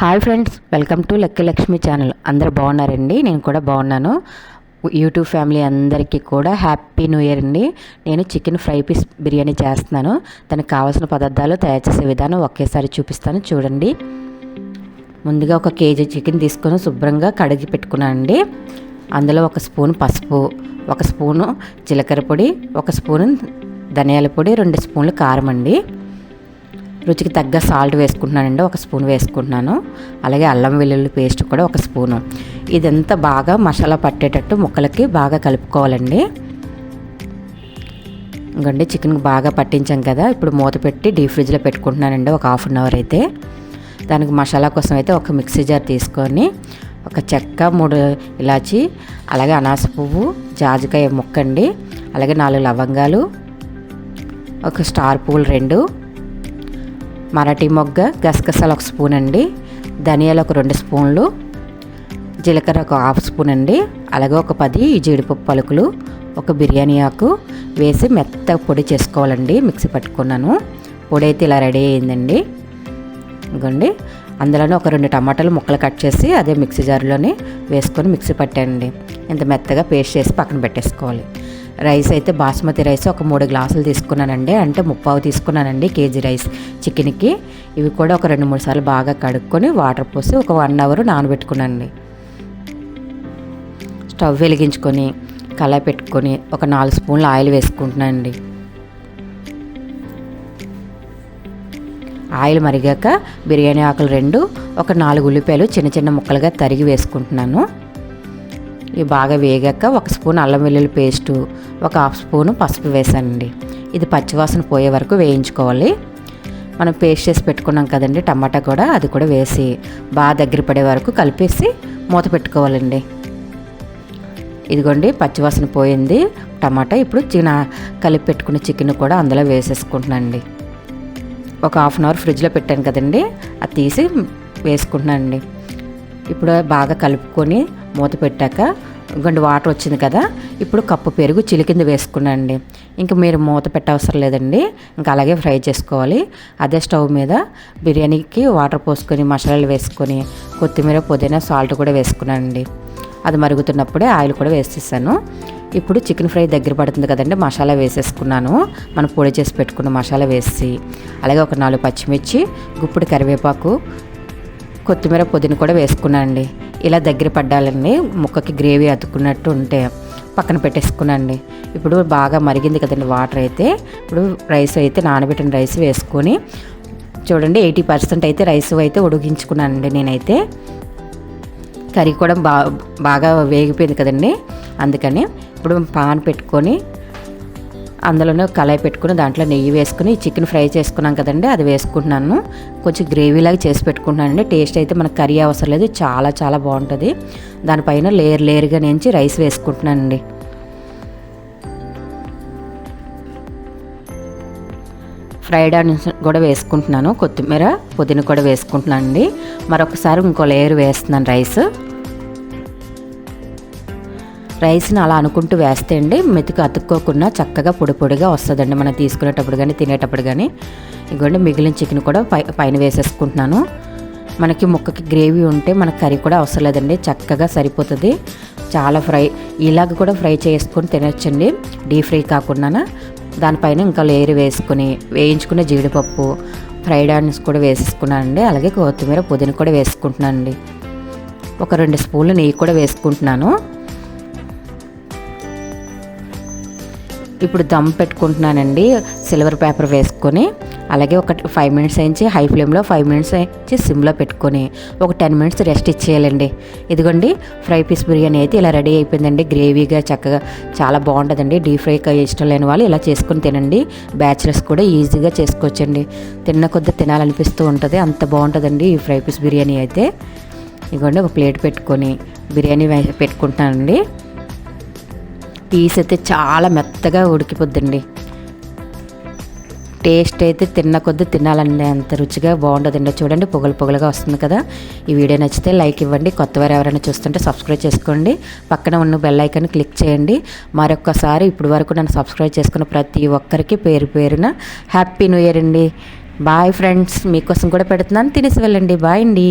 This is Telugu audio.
Hi friends welcome to lucky Lakshmi channel. అందరు బాగున్నారండి? నేను కూడా బాగున్నాను. యూట్యూబ్ ఫ్యామిలీ అందరికీ కూడా హ్యాపీ న్యూ ఇయర్ అండి. నేను చికెన్ ఫ్రై పీస్ బిర్యానీ చేస్తున్నాను. దానికి కావాల్సిన పదార్థాలు తయారు చేసే విధానం ఒకేసారి చూపిస్తాను. చూడండి. ముందుగా ఒక కేజీ చికెన్ తీసుకొని శుభ్రంగా కడిగి పెట్టుకున్నానండి అందులో ఒక స్పూన్ పసుపు ఒక స్పూను జీలకర్ర పొడి ఒక స్పూన్ ధనియాల పొడి రెండు స్పూన్లు కారం అండి. రుచికి తగ్గ సాల్ట్ వేసుకుంటున్నానండి ఒక స్పూన్ వేసుకుంటున్నాను. అలాగే అల్లం వెల్లుల్లి పేస్ట్ కూడా ఒక స్పూను. ఇదంతా బాగా మసాలా పట్టేటట్టు ముక్కలకి బాగా కలుపుకోవాలండి. ఇంకండి చికెన్ బాగా పట్టించాం కదా ఇప్పుడు మూత పెట్టి డీప్ ఫ్రిడ్జ్లో పెట్టుకుంటున్నానండి ఒక హాఫ్ అన్ అవర్ అయితే. దానికి మసాలా కోసం అయితే ఒక మిక్సీ జార్ తీసుకొని ఒక చెక్క మూడు ఇలాచి అలాగే అనాస పువ్వు జాజికాయ ముక్కండి అలాగే నాలుగు లవంగాలు ఒక స్టార్ పూలు రెండు మరాఠీ మొగ్గ గసగసాలు ఒక స్పూన్ అండి ధనియాలు ఒక రెండు స్పూన్లు జీలకర్ర ఒక హాఫ్ స్పూన్ అండి అలాగే ఒక పది జీడిపప్పు పలుకులు ఒక బిర్యానీ ఆకు వేసి మెత్త పొడి చేసుకోవాలండి మిక్సీ పట్టుకున్నాను. పొడి అయితే ఇలా రెడీ అయిందండి ఇంకోండి అందులోనే ఒక రెండు టమాటాలు ముక్కలు కట్ చేసి అదే మిక్సీ జార్లోనే వేసుకొని మిక్సీ పట్టానండి. ఇంత మెత్తగా పేస్ట్ చేసి పక్కన పెట్టేసుకోవాలి. రైస్ అయితే బాస్మతి రైస్ ఒక మూడు గ్లాసులు తీసుకున్నానండి. అంటే ముప్పావు తీసుకున్నానండి కేజీ రైస్ చికెన్కి. ఇవి కూడా ఒక రెండు మూడు సార్లు బాగా కడుక్కొని వాటర్ పోసి ఒక వన్ అవర్ నానబెట్టుకున్నానండి. స్టవ్ వెలిగించుకొని కళాయి పెట్టుకొని ఒక నాలుగు స్పూన్లు ఆయిల్ వేసుకుంటున్నానండి. ఆయిల్ మరిగాక బిర్యానీ ఆకులు రెండు ఒక నాలుగు ఉల్లిపాయలు చిన్న చిన్న ముక్కలుగా తరిగి వేసుకుంటున్నాను. ఇవి బాగా వేగాక ఒక స్పూన్ అల్లం వెల్లుల్లి పేస్టు ఒక హాఫ్ స్పూను పసుపు వేసానండి ఇది పచ్చివాసన పోయే వరకు వేయించుకోవాలి. మనం పేస్ట్ చేసి పెట్టుకున్నాం కదండి టమాటా కూడా అది కూడా వేసి బాగా దగ్గర పడే వరకు కలిపేసి మూత పెట్టుకోవాలండి. ఇదిగోండి పచ్చివాసన పోయింది. టమాటా ఇప్పుడు చిన్న కలిపి పెట్టుకున్న చికెన్ కూడా అందులో వేసేసుకుంటున్నానండి. ఒక హాఫ్ అన్ అవర్ ఫ్రిడ్జ్లో పెట్టాను కదండి అది తీసి వేసుకుంటున్నానండి. ఇప్పుడు బాగా కలుపుకొని మూత పెట్టాక గండి వాటర్ వచ్చింది కదా ఇప్పుడు కప్పు పెరుగు చిలికింది వేసుకున్నానండి ఇంకా మీరు మూత పెట్టవసరం లేదండి ఇంకా అలాగే ఫ్రై చేసుకోవాలి. అదే స్టవ్ మీద బిర్యానీకి వాటర్ పోసుకొని మసాలాలు వేసుకొని కొత్తిమీర పుదీనా సాల్ట్ కూడా వేసుకున్నానండి అది మరుగుతున్నప్పుడే ఆయిల్ కూడా వేసేసాను. ఇప్పుడు చికెన్ ఫ్రై దగ్గర పడుతుంది కదండి మసాలా వేసేసుకున్నాను. మనం పొడి చేసి పెట్టుకున్న మసాలా వేసి అలాగే ఒక నాలుగు పచ్చిమిర్చి గుప్పుడు కరివేపాకు కొత్తిమీర పుదీన కూడా వేసుకున్నానండి ఇలా దగ్గర పడ్డాలండి ముక్కకి గ్రేవీ అతుక్కున్నట్టు ఉంటే పక్కన పెట్టేసుకున్నాండి ఇప్పుడు బాగా మరిగింది కదండి వాటర్ అయితే. ఇప్పుడు రైస్ అయితే నానబెట్టిన రైస్ వేసుకొని చూడండి ఎయిటీ పర్సెంట్ అయితే రైస్ అయితే ఉడికించుకున్నానండి నేనైతే. కర్రీ కూడా బా బాగా వేగిపోయింది కదండి. అందుకని ఇప్పుడు పాన్ పెట్టుకొని అందులోనే కళాయి పెట్టుకుని దాంట్లో నెయ్యి వేసుకుని చికెన్ ఫ్రై చేసుకున్నాం కదండి అది వేసుకుంటున్నాను. కొంచెం గ్రేవీలాగా చేసి పెట్టుకుంటున్నానండి. టేస్ట్ అయితే మనకు కర్రీ అవసరం లేదు చాలా చాలా బాగుంటుంది. దానిపైన లేయర్ లేయర్గా నుంచి రైస్ వేసుకుంటున్నానండి. ఫ్రైడ్ ఆనియన్స్ కూడా వేసుకుంటున్నాను కొత్తిమీర పుదీనా కూడా వేసుకుంటున్నాను అండి మరొకసారి ఇంకో లేయర్ వేస్తున్నాను రైస్. రైస్ని అలా అనుకుంటూ వేస్తే అండి మెతుకు అతుక్కోకుండా చక్కగా పొడి పొడిగా వస్తుందండి. మనం తీసుకునేటప్పుడు కానీ తినేటప్పుడు కానీ ఇదిగోండి మిగిలిన చికెన్ కూడా పై పైన వేసేసుకుంటున్నాను. మనకి ముక్కకి గ్రేవీ ఉంటే మనకు కర్రీ కూడా అవసరం లేదండి. చక్కగా సరిపోతుంది. చాలా ఫ్రై ఇలాగ కూడా ఫ్రై చేసుకొని తినొచ్చండి. డీప్ ఫ్రై కాకుండా దానిపైన ఇంకా లేయర్ వేసుకుని వేయించుకున్న జీడిపప్పు ఫ్రైడ్ ఆనియన్స్ కూడా వేసేసుకున్నానండి. అలాగే కొత్తిమీర పుదీనా కూడా వేసుకుంటున్నానండి. ఒక రెండు స్పూన్లు నెయ్యి కూడా వేసుకుంటున్నాను. ఇప్పుడు దమ్ పెట్టుకుంటున్నానండి సిల్వర్ పేపర్ వేసుకొని అలాగే ఒక ఫైవ్ మినిట్స్ అయించి హై ఫ్లేమ్లో ఫైవ్ మినిట్స్ అయించి సిమ్లో పెట్టుకొని ఒక టెన్ మినిట్స్ రెస్ట్ ఇచ్చేయాలండి. ఇదిగోండి ఫ్రై పీస్ బిర్యానీ అయితే ఇలా రెడీ అయిపోయిందండి గ్రేవీగా చక్కగా చాలా బాగుంటుందండి. డీప్ ఫ్రై ఇష్టం లేని వాళ్ళు ఇలా చేసుకుని తినండి. బ్యాచిలర్స్ కూడా ఈజీగా చేసుకోవచ్చండి. తిన్న కొద్ది తినాలనిపిస్తూ ఉంటుంది అంత బాగుంటుందండి ఈ ఫ్రై పీస్ బిర్యానీ అయితే. ఇదిగోండి ఒక ప్లేట్ పెట్టుకొని బిర్యానీ పెట్టుకుంటానండి పీస్ అయితే చాలా మెత్తగా ఉడికిపోద్దండి. టేస్ట్ అయితే తిన్న కొద్దీ తినాలండి. అంత రుచిగా బాగుంటుందండి చూడండి పొగలు పొగలుగా వస్తుంది కదా. ఈ వీడియో నచ్చితే లైక్ ఇవ్వండి. కొత్తవారు ఎవరైనా చూస్తుంటే సబ్స్క్రైబ్ చేసుకోండి. పక్కన ఉన్న బెల్ ఐకాన్ క్లిక్ చేయండి. మరొకసారి ఇప్పుడు వరకు నన్ను సబ్స్క్రైబ్ చేసుకున్న ప్రతి ఒక్కరికి పేరు పేరున హ్యాపీ న్యూ ఇయర్ అండి. బాయ్ ఫ్రెండ్స్ మీకోసం కూడా పెడుతున్నాను. తినేసి వెళ్ళండి. బాయ్ అండి.